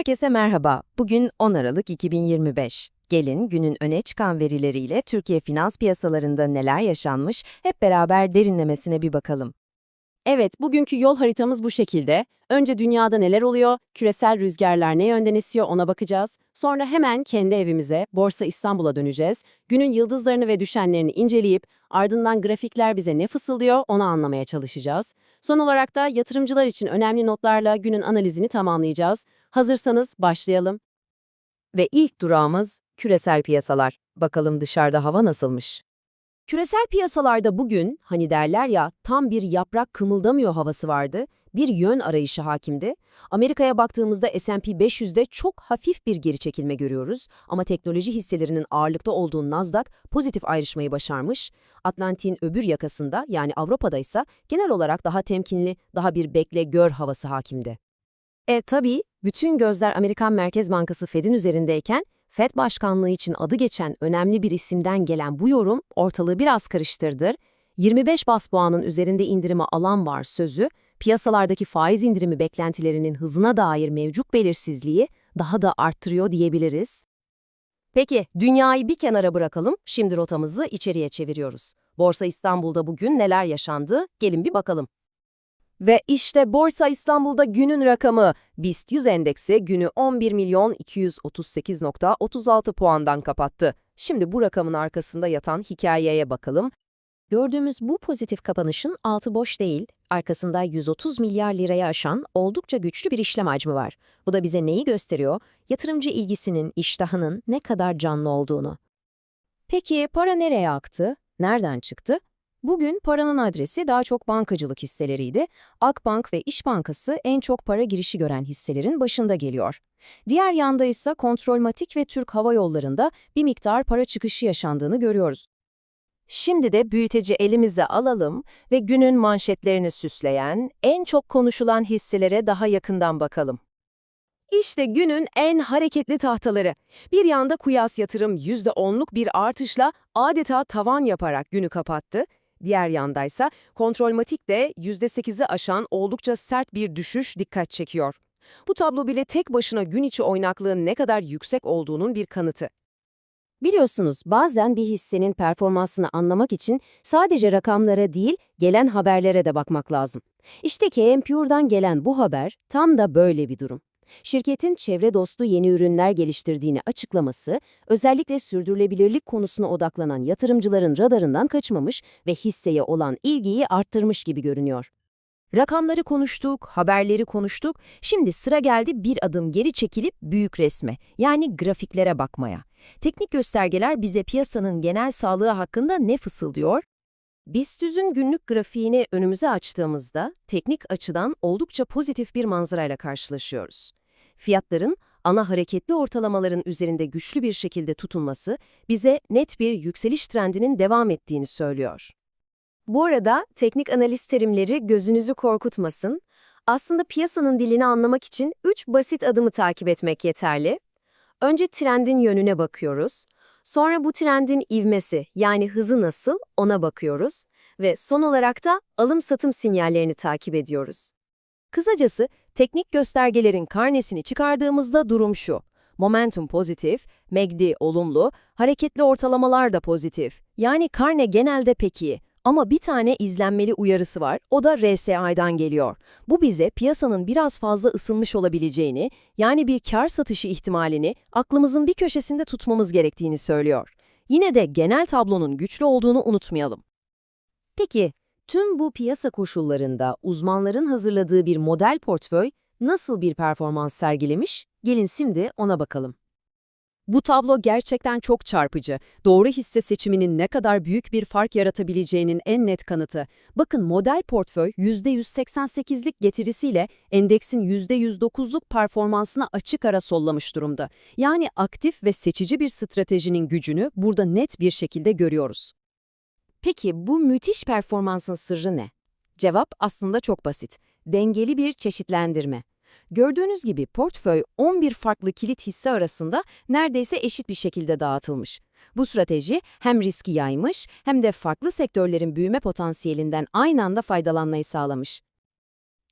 Herkese merhaba. Bugün 10 Aralık 2025. Gelin günün öne çıkan verileriyle Türkiye finans piyasalarında neler yaşanmış hep beraber derinlemesine bir bakalım. Evet, bugünkü yol haritamız bu şekilde. Önce dünyada neler oluyor, küresel rüzgarlar ne yönden esiyor ona bakacağız. Sonra hemen kendi evimize, Borsa İstanbul'a döneceğiz. Günün yıldızlarını ve düşenlerini inceleyip ardından grafikler bize ne fısıldıyor onu anlamaya çalışacağız. Son olarak da yatırımcılar için önemli notlarla günün analizini tamamlayacağız. Hazırsanız başlayalım. Ve ilk durağımız küresel piyasalar. Bakalım dışarıda hava nasılmış? Küresel piyasalarda bugün, hani derler ya, tam bir yaprak kımıldamıyor havası vardı, bir yön arayışı hakimdi. Amerika'ya baktığımızda S&P 500'de çok hafif bir geri çekilme görüyoruz ama teknoloji hisselerinin ağırlıkta olduğu Nasdaq pozitif ayrışmayı başarmış. Atlantik'in öbür yakasında yani Avrupa'da ise genel olarak daha temkinli, daha bir bekle gör havası hakimdi. E tabii bütün gözler Amerikan Merkez Bankası Fed'in üzerindeyken FED başkanlığı için adı geçen önemli bir isimden gelen bu yorum ortalığı biraz karıştırdır. 25 bas puanın üzerinde indirime alan var sözü, piyasalardaki faiz indirimi beklentilerinin hızına dair mevcut belirsizliği daha da arttırıyor diyebiliriz. Peki, dünyayı bir kenara bırakalım, şimdi rotamızı içeriye çeviriyoruz. Borsa İstanbul'da bugün neler yaşandı, gelin bir bakalım. Ve işte Borsa İstanbul'da günün rakamı. BIST 100 endeksi günü 11 milyon 238.36 puandan kapattı. Şimdi bu rakamın arkasında yatan hikayeye bakalım. Gördüğümüz bu pozitif kapanışın altı boş değil, arkasında 130 milyar liraya aşan oldukça güçlü bir işlem hacmi var. Bu da bize neyi gösteriyor? Yatırımcı ilgisinin, iştahının ne kadar canlı olduğunu. Peki para nereye aktı? Nereden çıktı? Bugün paranın adresi daha çok bankacılık hisseleriydi. Akbank ve İş Bankası en çok para girişi gören hisselerin başında geliyor. Diğer yanda ise Kontrolmatik ve Türk Hava Yolları'nda bir miktar para çıkışı yaşandığını görüyoruz. Şimdi de büyüteci elimize alalım ve günün manşetlerini süsleyen, en çok konuşulan hisselere daha yakından bakalım. İşte günün en hareketli tahtaları. Bir yanda Kuyas Yatırım %10'luk bir artışla adeta tavan yaparak günü kapattı. Diğer yandaysa Kontrolmatik de %8'i aşan oldukça sert bir düşüş dikkat çekiyor. Bu tablo bile tek başına gün içi oynaklığın ne kadar yüksek olduğunun bir kanıtı. Biliyorsunuz bazen bir hissenin performansını anlamak için sadece rakamlara değil, gelen haberlere de bakmak lazım. İşte KM Pure'dan gelen bu haber tam da böyle bir durum. Şirketin çevre dostu yeni ürünler geliştirdiğini açıklaması, özellikle sürdürülebilirlik konusuna odaklanan yatırımcıların radarından kaçmamış ve hisseye olan ilgiyi arttırmış gibi görünüyor. Rakamları konuştuk, haberleri konuştuk, şimdi sıra geldi bir adım geri çekilip büyük resme, yani grafiklere bakmaya. Teknik göstergeler bize piyasanın genel sağlığı hakkında ne fısıldıyor? BIST 100'ün günlük grafiğini önümüze açtığımızda teknik açıdan oldukça pozitif bir manzarayla karşılaşıyoruz. Fiyatların ana hareketli ortalamaların üzerinde güçlü bir şekilde tutunması bize net bir yükseliş trendinin devam ettiğini söylüyor. Bu arada teknik analiz terimleri gözünüzü korkutmasın. Aslında piyasanın dilini anlamak için 3 basit adımı takip etmek yeterli. Önce trendin yönüne bakıyoruz. Sonra bu trendin ivmesi yani hızı nasıl ona bakıyoruz ve son olarak da alım-satım sinyallerini takip ediyoruz. Kısacası teknik göstergelerin karnesini çıkardığımızda durum şu. Momentum pozitif, MACD olumlu, hareketli ortalamalar da pozitif. Yani karne genelde pek iyi. Ama bir tane izlenmeli uyarısı var, o da RSI'dan geliyor. Bu bize piyasanın biraz fazla ısınmış olabileceğini, yani bir kar satışı ihtimalini aklımızın bir köşesinde tutmamız gerektiğini söylüyor. Yine de genel tablonun güçlü olduğunu unutmayalım. Peki, tüm bu piyasa koşullarında uzmanların hazırladığı bir model portföy nasıl bir performans sergilemiş? Gelin şimdi ona bakalım. Bu tablo gerçekten çok çarpıcı. Doğru hisse seçiminin ne kadar büyük bir fark yaratabileceğinin en net kanıtı. Bakın model portföy %188'lik getirisiyle endeksin %109'luk performansına açık ara sollamış durumda. Yani aktif ve seçici bir stratejinin gücünü burada net bir şekilde görüyoruz. Peki bu müthiş performansın sırrı ne? Cevap aslında çok basit. Dengeli bir çeşitlendirme. Gördüğünüz gibi portföy 11 farklı kilit hisse arasında neredeyse eşit bir şekilde dağıtılmış. Bu strateji hem riski yaymış hem de farklı sektörlerin büyüme potansiyelinden aynı anda faydalanmayı sağlamış.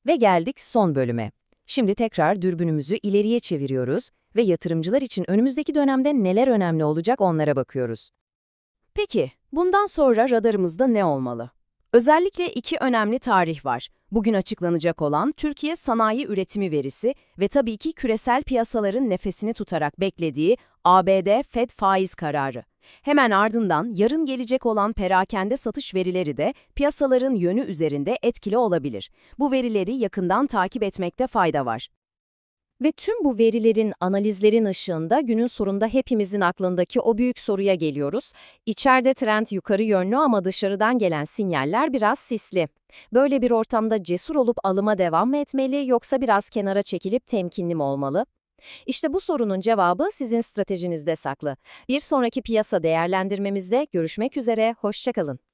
Ve geldik son bölüme. Şimdi tekrar dürbünümüzü ileriye çeviriyoruz ve yatırımcılar için önümüzdeki dönemde neler önemli olacak onlara bakıyoruz. Peki, bundan sonra radarımızda ne olmalı? Özellikle iki önemli tarih var. Bugün açıklanacak olan Türkiye sanayi üretimi verisi ve tabii ki küresel piyasaların nefesini tutarak beklediği ABD Fed faiz kararı. Hemen ardından yarın gelecek olan perakende satış verileri de piyasaların yönü üzerinde etkili olabilir. Bu verileri yakından takip etmekte fayda var. Ve tüm bu verilerin, analizlerin ışığında günün sonunda hepimizin aklındaki o büyük soruya geliyoruz. İçeride trend yukarı yönlü ama dışarıdan gelen sinyaller biraz sisli. Böyle bir ortamda cesur olup alıma devam mı etmeli yoksa biraz kenara çekilip temkinli mi olmalı? İşte bu sorunun cevabı sizin stratejinizde saklı. Bir sonraki piyasa değerlendirmemizde görüşmek üzere, hoşçakalın.